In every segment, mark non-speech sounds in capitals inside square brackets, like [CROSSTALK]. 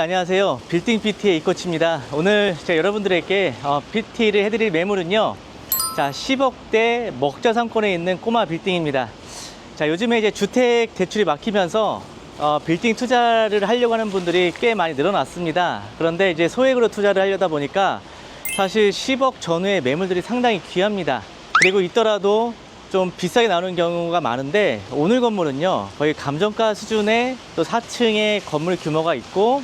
안녕하세요. 빌딩 PT의 이코치입니다. 오늘 제가 여러분들에게 어, PT를 해드릴 매물은요. 자, 10억대 먹자 상권에 있는 꼬마 빌딩입니다. 자, 요즘에 이제 주택 대출이 막히면서 어, 빌딩 투자를 하려고 하는 분들이 꽤 많이 늘어났습니다. 그런데 이제 소액으로 투자를 하려다 보니까 사실 10억 전후의 매물들이 상당히 귀합니다. 그리고 있더라도 좀 비싸게 나오는 경우가 많은데 오늘 건물은요 거의 감정가 수준의 또 4층의 건물 규모가 있고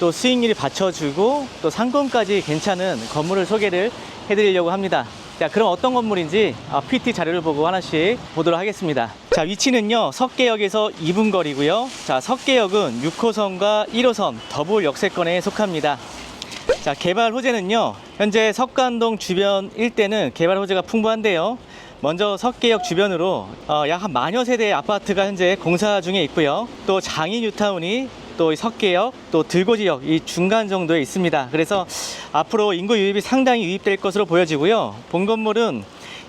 또 수익률이 받쳐주고 또 상권까지 괜찮은 건물을 소개를 해드리려고 합니다. 자, 그럼 어떤 건물인지 아, PT 자료를 보고 하나씩 보도록 하겠습니다. 자, 위치는요, 석계역에서 2분 거리고요. 자, 석계역은 6호선과 1호선 더블 역세권에 속합니다. 자, 개발 호재는요, 현재 석관동 주변 일대는 개발 호재가 풍부한데요. 먼저 석계역 주변으로 어, 약한 만여 세대의 아파트가 현재 공사 중에 있고요. 또 장인 뉴타운이 또이 석계역, 또 들고지역 이 중간 정도에 있습니다. 그래서 앞으로 인구 유입이 상당히 유입될 것으로 보여지고요. 본 건물은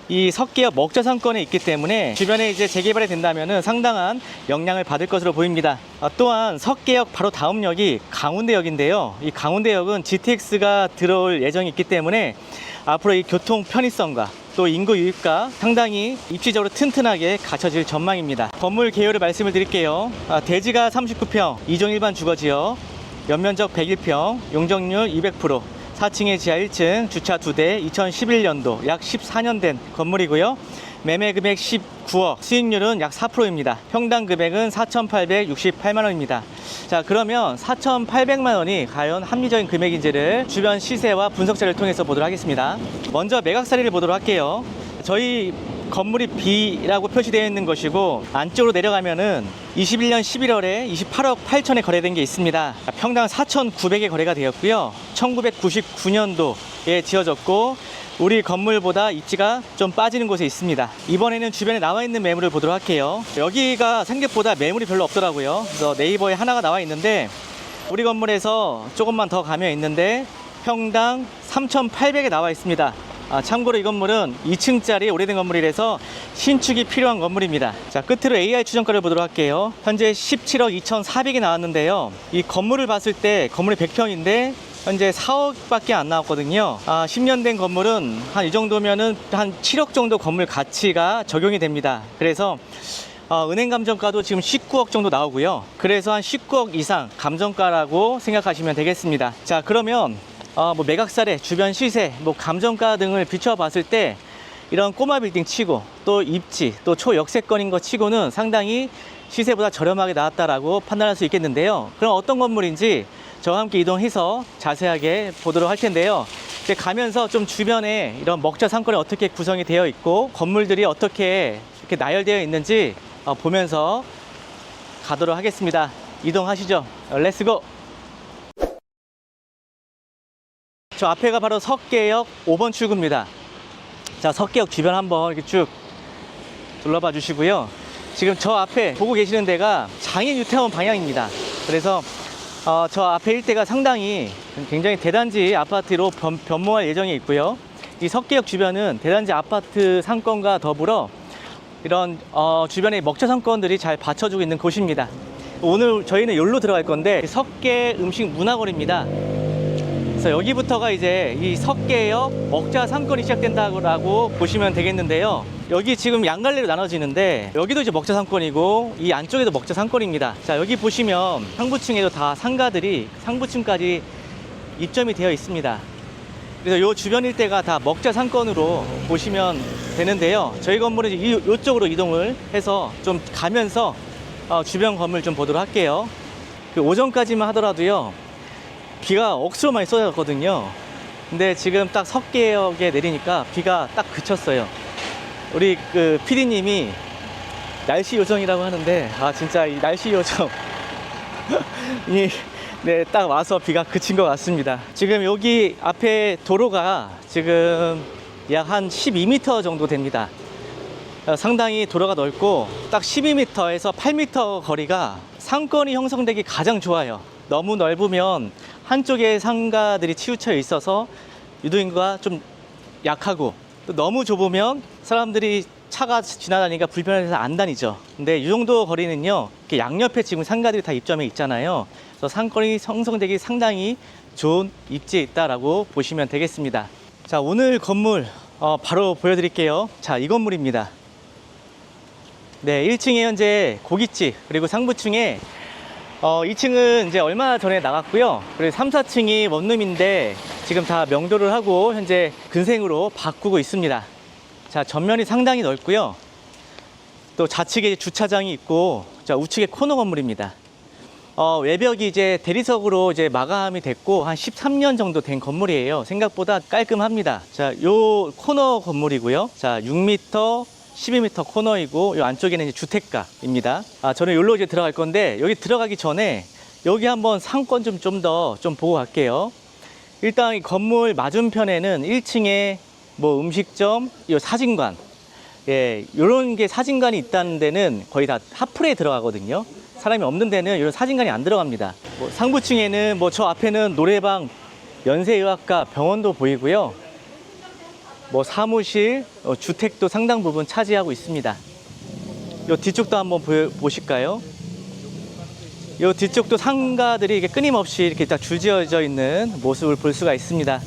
이 석계역 먹자 상권에 있기 때문에 주변에 이제 재개발이 된다면 상당한 영향을 받을 것으로 보입니다. 아, 또한 석계역 바로 다음 역이 강운대역인데요. 이 강운대역은 GTX가 들어올 예정이 있기 때문에 앞으로 이 교통 편의성과 또 인구 유입과 상당히 입지적으로 튼튼하게 갖춰질 전망입니다. 건물 개요를 말씀을 드릴게요. 아, 대지가 39평, 2종 일반 주거지역, 연면적 101평, 용적률 200%, 4층에 지하 1층, 주차 2대, 2011년도 약 14년 된 건물이고요. 매매 금액 19억, 수익률은 약 4%입니다. 평당 금액은 4,868만 원입니다. 자, 그러면 4,800만 원이 과연 합리적인 금액인지를 주변 시세와 분석자를 통해서 보도록 하겠습니다. 먼저 매각 사례를 보도록 할게요. 저희 건물이 B라고 표시되어 있는 것이고 안쪽으로 내려가면은 21년 11월에 28억 8천에 거래된 게 있습니다. 평당 4,900에 거래가 되었고요. 1999년도 에 지어졌고 우리 건물보다 입지가 좀 빠지는 곳에 있습니다. 이번에는 주변에 나와 있는 매물을 보도록 할게요. 여기가 생각보다 매물이 별로 없더라고요. 그래서 네이버에 하나가 나와 있는데 우리 건물에서 조금만 더 가면 있는데 평당 3,800에 나와 있습니다. 아, 참고로 이 건물은 2층짜리 오래된 건물이라서 신축이 필요한 건물입니다. 자, 끝으로 AI 추정가를 보도록 할게요. 현재 17억 2,400이 나왔는데요. 이 건물을 봤을 때 건물이 100평인데 현재 4억밖에 안 나왔거든요. 아, 10년 된 건물은 한 이 정도면은 한 7억 정도 건물 가치가 적용이 됩니다. 그래서 어, 은행 감정가도 지금 19억 정도 나오고요. 그래서 한 19억 이상 감정가라고 생각하시면 되겠습니다. 자, 그러면 어, 뭐 매각사례, 주변 시세, 뭐 감정가 등을 비춰봤을 때 이런 꼬마 빌딩 치고 또 입지, 또 초역세권인 것 치고는 상당히 시세보다 저렴하게 나왔다라고 판단할 수 있겠는데요. 그럼 어떤 건물인지 저와 함께 이동해서 자세하게 보도록 할 텐데요. 이제 가면서 좀 주변에 이런 먹자 상권이 어떻게 구성이 되어 있고 건물들이 어떻게 이렇게 나열되어 있는지 어, 보면서 가도록 하겠습니다. 이동하시죠. 어, 렛츠고! 저 앞에가 바로 석계역 5번 출구입니다. 자, 석계역 주변 한번 이렇게 쭉 둘러봐 주시고요. 지금 저 앞에 보고 계시는 데가 장인 유태원 방향입니다. 그래서 어, 저 앞에 일대가 상당히 굉장히 대단지 아파트로 변, 변모할 예정이 있고요. 이 석계역 주변은 대단지 아파트 상권과 더불어 이런 어, 주변의 먹자 상권들이 잘 받쳐주고 있는 곳입니다. 오늘 저희는 여기로 들어갈 건데 석계 음식 문화거리입니다. 그래서 여기부터가 이제 이 석계역 먹자 상권이 시작된다고 보시면 되겠는데요. 여기 지금 양갈래로 나눠지는데 여기도 이제 먹자 상권이고 이 안쪽에도 먹자 상권입니다. 자 여기 보시면 상부층에도 다 상가들이 상부층까지 입점이 되어 있습니다. 그래서 요 주변 일대가 다 먹자 상권으로 보시면 되는데요. 저희 건물은 이- 이쪽으로 이동을 해서 좀 가면서 어, 주변 건물 좀 보도록 할게요. 그 오전까지만 하더라도요. 비가 억수로 많이 쏟아졌거든요. 근데 지금 딱 석계역에 내리니까 비가 딱 그쳤어요. 우리 그 PD님이 날씨 요정이라고 하는데 아 진짜 이 날씨 요정 [LAUGHS] 이 네, 딱 와서 비가 그친 것 같습니다. 지금 여기 앞에 도로가 지금 약 한 12m 정도 됩니다. 어, 상당히 도로가 넓고 딱 12m에서 8m 거리가 상권이 형성되기 가장 좋아요. 너무 넓으면 한쪽에 상가들이 치우쳐 있어서 유도인구가 좀 약하고 또 너무 좁으면 사람들이 차가 지나다니까 불편해서 안 다니죠. 근데 이 정도 거리는요, 이렇게 양옆에 지금 상가들이 다 입점해 있잖아요. 그래서 상권이 형성되기 상당히 좋은 입지에 있다라고 보시면 되겠습니다. 자, 오늘 건물 어, 바로 보여드릴게요. 자, 이 건물입니다. 네, 1층에 현재 고깃집 그리고 상부층에 어, 2층은 이제 얼마 전에 나갔고요. 그리고 3, 4층이 원룸인데 지금 다 명도를 하고 현재 근생으로 바꾸고 있습니다. 자, 전면이 상당히 넓고요. 또 좌측에 주차장이 있고, 자, 우측에 코너 건물입니다. 어, 외벽이 이제 대리석으로 이제 마감이 됐고, 한 13년 정도 된 건물이에요. 생각보다 깔끔합니다. 자, 요 코너 건물이고요. 자, 6m, 12m 코너이고, 요 안쪽에는 이제 주택가입니다. 아, 저는 여기로 이제 들어갈 건데, 여기 들어가기 전에 여기 한번 상권 좀 좀 더좀 보고 갈게요. 일단 이 건물 맞은편에는 1층에 뭐 음식점, 이 사진관, 예, 이런 게 사진관이 있다는 데는 거의 다 하플에 들어가거든요. 사람이 없는 데는 이런 사진관이 안 들어갑니다. 뭐 상부층에는 뭐 저 앞에는 노래방, 연세의학과, 병원도 보이고요. 뭐 사무실, 어, 주택도 상당 부분 차지하고 있습니다. 이 뒤쪽도 한번 보, 보실까요? 이 뒤쪽도 상가들이 이게 끊임없이 이렇게 딱 줄지어져 있는 모습을 볼 수가 있습니다.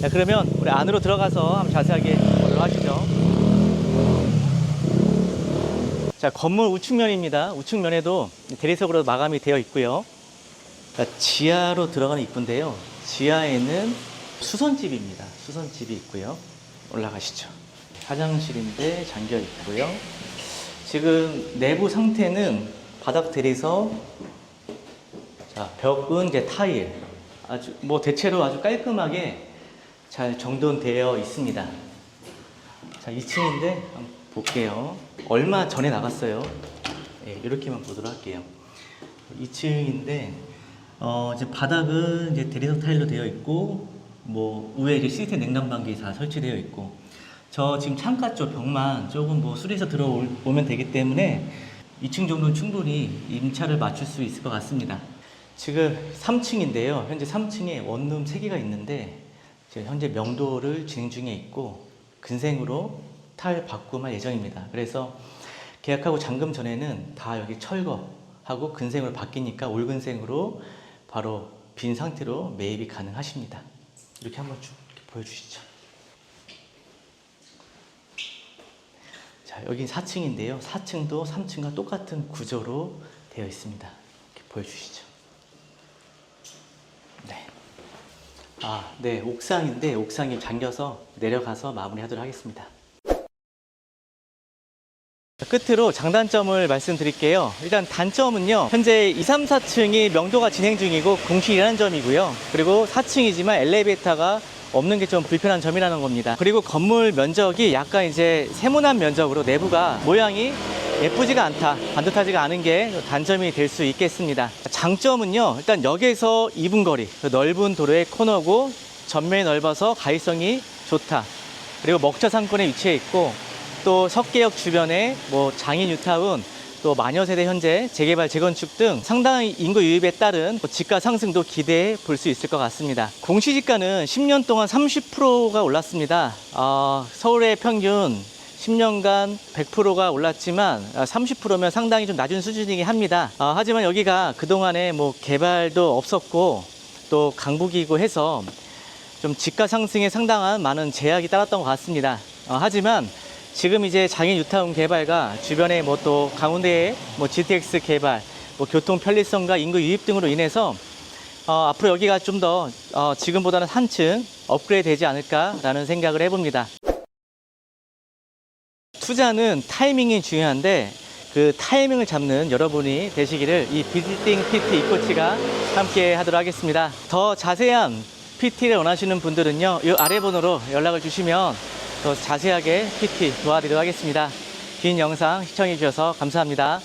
자, 그러면 우리 안으로 들어가서 한번 자세하게 보도록 하시죠. 자, 건물 우측면입니다. 우측면에도 대리석으로 마감이 되어 있고요. 자, 지하로 들어가는 입구인데요. 지하에는 수선집입니다. 수선집이 있고요. 올라가시죠. 화장실인데 잠겨 있고요. 지금 내부 상태는 바닥 대리석, 자, 벽은 이제 타일. 아주 뭐 대체로 아주 깔끔하게 잘 정돈되어 있습니다. 자, 2층인데 한번 볼게요. 얼마 전에 나갔어요. 예, 이렇게만 보도록 할게요. 2층인데 어, 이제 바닥은 이제 대리석 타일로 되어 있고 뭐 위에 이제 시스템 냉난방기 다 설치되어 있고 저 지금 창가 쪽 벽만 조금 뭐 수리해서 들어오면 되기 때문에 2층 정도는 충분히 임차를 맞출 수 있을 것 같습니다. 지금 3층인데요. 현재 3층에 원룸 3개가 있는데 현재 명도를 진행 중에 있고 근생으로 탈 바꿈할 예정입니다. 그래서 계약하고 잔금 전에는 다 여기 철거하고 근생으로 바뀌니까 올 근생으로 바로 빈 상태로 매입이 가능하십니다. 이렇게 한번 쭉 보여주시죠. 자, 여긴 4층인데요. 4층도 3층과 똑같은 구조로 되어 있습니다. 이렇게 보여주시죠. 네. 아, 네. 옥상인데 옥상이 잠겨서 내려가서 마무리하도록 하겠습니다. 자, 끝으로 장단점을 말씀드릴게요. 일단 단점은요. 현재 2, 3, 4층이 명도가 진행 중이고 공실이라는 점이고요. 그리고 4층이지만 엘리베이터가 없는 게 좀 불편한 점이라는 겁니다. 그리고 건물 면적이 약간 이제 세모난 면적으로 내부가 모양이 예쁘지가 않다, 반듯하지가 않은 게 단점이 될 수 있겠습니다. 장점은요, 일단 역에서 2분 거리, 그 넓은 도로의 코너고 전면이 넓어서 가이성이 좋다. 그리고 먹자 상권에 위치해 있고 또 석계역 주변에 뭐 장인 뉴타운 또 마녀세대 현재 재개발 재건축 등 상당히 인구 유입에 따른 뭐 지가 상승도 기대해 볼 수 있을 것 같습니다. 공시지가는 10년 동안 30%가 올랐습니다. 어, 서울의 평균 10년간 100%가 올랐지만 30%면 상당히 좀 낮은 수준이긴 합니다. 어, 하지만 여기가 그동안에 뭐 개발도 없었고 또 강북이고 해서 좀 지가 상승에 상당한 많은 제약이 따랐던 것 같습니다. 어, 하지만 지금 이제 장인 뉴타운 개발과 주변에 뭐 또 강원대의 뭐 GTX 개발, 뭐 교통 편리성과 인구 유입 등으로 인해서 어, 앞으로 여기가 좀더 어, 지금보다는 한층 업그레이드 되지 않을까라는 생각을 해봅니다. 투자는 타이밍이 중요한데 그 타이밍을 잡는 여러분이 되시기를 이 비즈팅 PT 이코치가 함께 하도록 하겠습니다. 더 자세한 PT를 원하시는 분들은요, 이 아래 번호로 연락을 주시면 더 자세하게 PT 도와드리도록 하겠습니다. 긴 영상 시청해 주셔서 감사합니다.